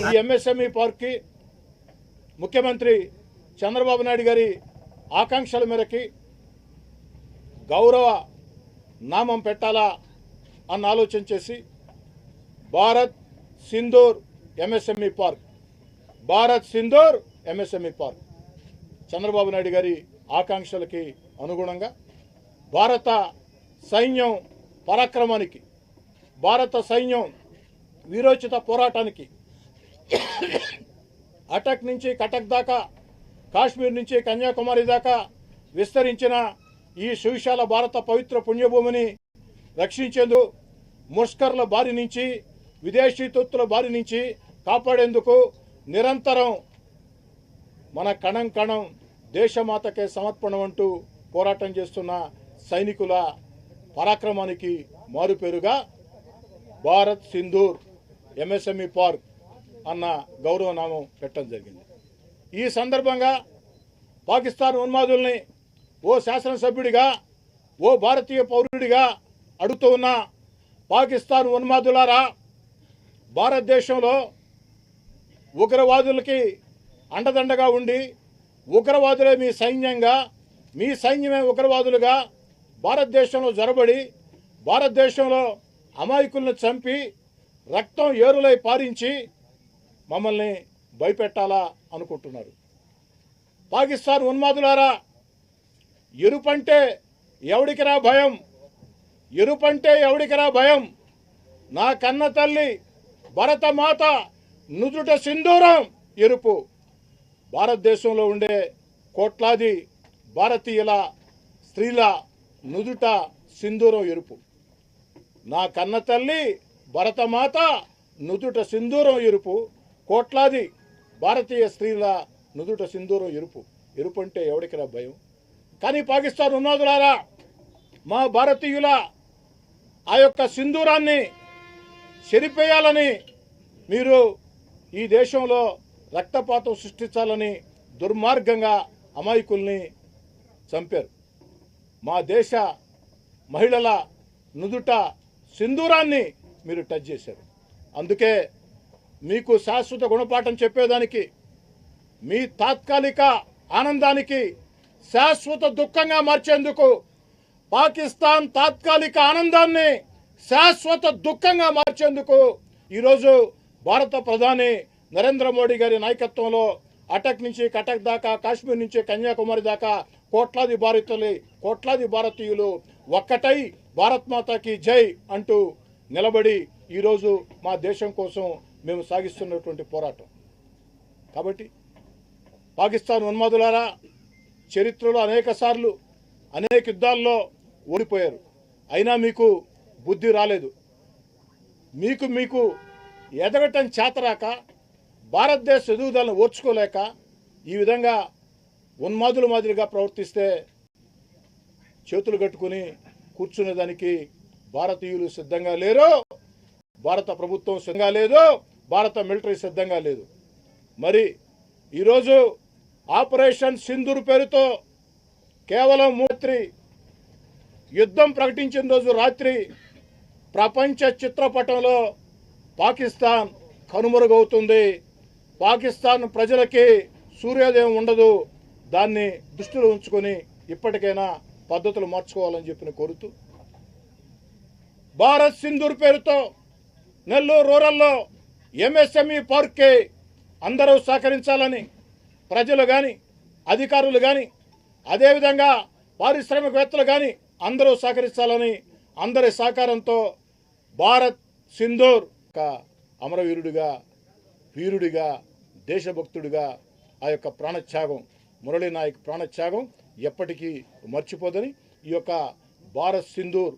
ఈ ఎంఎస్ఎంఈ పార్క్కి ముఖ్యమంత్రి చంద్రబాబు నాయుడు గారి ఆకాంక్షల మేరకి గౌరవ నామం పెట్టాలా అన్న ఆలోచన చేసి Bharat Sindhoor MSME park. Bharat Sindhoor MSME park. Chandrababu Naidu గారి ఆకాంక్షలకి అనుగుణంగా భారత సైన్యం పరాక్రమానికి భారత సైన్యం వీరోచిత పోరాటానికి అటక్ నుంచి కటక్ దాకా కాశ్మీర్ నుంచి కన్యాకుమారి దాకా విస్తరించిన ఈ సువిశాల భారత పవిత్ర పుణ్యభూమిని రక్షించేందుకు ముష్కర్ల బారి నుంచి విదేశీ తొత్తుల బారి నుంచి కాపాడేందుకు నిరంతరం మన కణం కణం దేశమాతకే సమర్పణం అంటూ పోరాటం చేస్తున్న సైనికుల పరాక్రమానికి మారుపేరుగా భారత్ సింధూర్ ఎంఎస్ఎంఈ పార్క్ అన్న గౌరవనామం పెట్టడం జరిగింది. ఈ సందర్భంగా పాకిస్తాన్ ఉన్మాదుల్ని ఓ శాసనసభ్యుడిగా ఓ భారతీయ పౌరుడిగా అడుగుతూ ఉన్న పాకిస్తాన్ ఉన్మాదులారా భారతదేశంలో ఉగ్రవాదులకి అండదండగా ఉండి ఉగ్రవాదులే మీ సైన్యంగా మీ సైన్యమే ఉగ్రవాదులుగా భారతదేశంలో జరబడి భారతదేశంలో అమాయకులను చంపి రక్తం ఏరులై పారించి మమ్మల్ని భయపెట్టాలా అనుకుంటున్నారు. పాకిస్తాన్ ఉన్మాదులారా ఎరుపంటే ఎవడికిరా భయం? ఎరుపంటే ఎవడికిరా భయం? నా కన్న తల్లి భరతమాత నుదుట సింధూరం ఎరుపు. భారతదేశంలో ఉండే కోట్లాది భారతీయుల స్త్రీల నుదుట సింధూరం ఎరుపు. నా కన్న తల్లి భరతమాత నుదుట సింధూరం ఎరుపు. కోట్లాది భారతీయ స్త్రీల నుదుట సింధూరం ఎరుపు. ఎరుపు అంటే ఎవడికిరా భయం? కానీ పాకిస్తాన్ ఉన్నదులారా మా భారతీయుల ఆ యొక్క సింధూరాన్ని చెరిపేయాలని మీరు ఈ దేశంలో రక్తపాతం సృష్టించాలని దుర్మార్గంగా అమాయకుల్ని చంపారు. మా దేశ మహిళల నుదుట సింధూరాన్ని మీరు టచ్ చేశారు. అందుకే మీకు శాశ్వత గుణపాఠం చెప్పేదానికి మీ తాత్కాలిక ఆనందానికి శాశ్వత దుఃఖంగా మార్చేందుకు పాకిస్తాన్ తాత్కాలిక ఆనందాన్ని శాశ్వత దుఃఖంగా మార్చేందుకు ఈరోజు భారత ప్రధాని నరేంద్ర మోడీ గారి నాయకత్వంలో అటక్ నుంచి కటక్ దాకా కాశ్మీర్ నుంచి కన్యాకుమారి దాకా కోట్లాది భారతీయులు కోట్లాది భారతీయులు ఒక్కటై భారత్ మాతాకి జై అంటూ నిలబడి ఈరోజు మా దేశం కోసం మేము సాగిస్తున్నటువంటి పోరాటం. కాబట్టి పాకిస్తాన్ ఉన్మాదులారా చరిత్రలో అనేక సార్లు అనేక యుద్ధాల్లో ఓడిపోయారు. అయినా మీకు బుద్ధి రాలేదు. మీకు మీకు ఎదగటం చేతరాక భారతదేశ ఎదుగుదలను ఓర్చుకోలేక ఈ విధంగా ఉన్మాదుల మాదిరిగా ప్రవర్తిస్తే చేతులు కట్టుకుని కూర్చునేదానికి భారతీయులు సిద్ధంగా లేరు భారత ప్రభుత్వం సిద్ధంగా లేదు భారత మిలిటరీ సిద్ధంగా లేదు. మరి ఈరోజు ఆపరేషన్ సింధూర్ పేరుతో కేవలం మూత్రి యుద్ధం ప్రకటించిన రోజు రాత్రి ప్రపంచ చిత్రపటంలో పాకిస్తాన్ కనుమరుగవుతుంది. పాకిస్తాన్ ప్రజలకి సూర్యోదయం ఉండదు దాన్ని దృష్టిలో ఉంచుకొని ఇప్పటికైనా పద్ధతులు మార్చుకోవాలని చెప్పిన కోరుతూ భారత్ సింధూర్ పేరుతో నెల్లూరు రూరల్లో ఎంఎస్ఎంఈ పార్క్కి అందరూ సహకరించాలని ప్రజలు కానీ అధికారులు కానీ అదేవిధంగా పారిశ్రామికవేత్తలు కానీ అందరూ సహకరించాలని అందరి సహకారంతో భారత్ సింధూర్ ఒక అమరవీరుడిగా వీరుడిగా దేశభక్తుడిగా ఆ యొక్క ప్రాణత్యాగం మురళీ నాయక్ ప్రాణత్యాగం ఎప్పటికీ మర్చిపోదని ఈ యొక్క భారత్ సింధూర్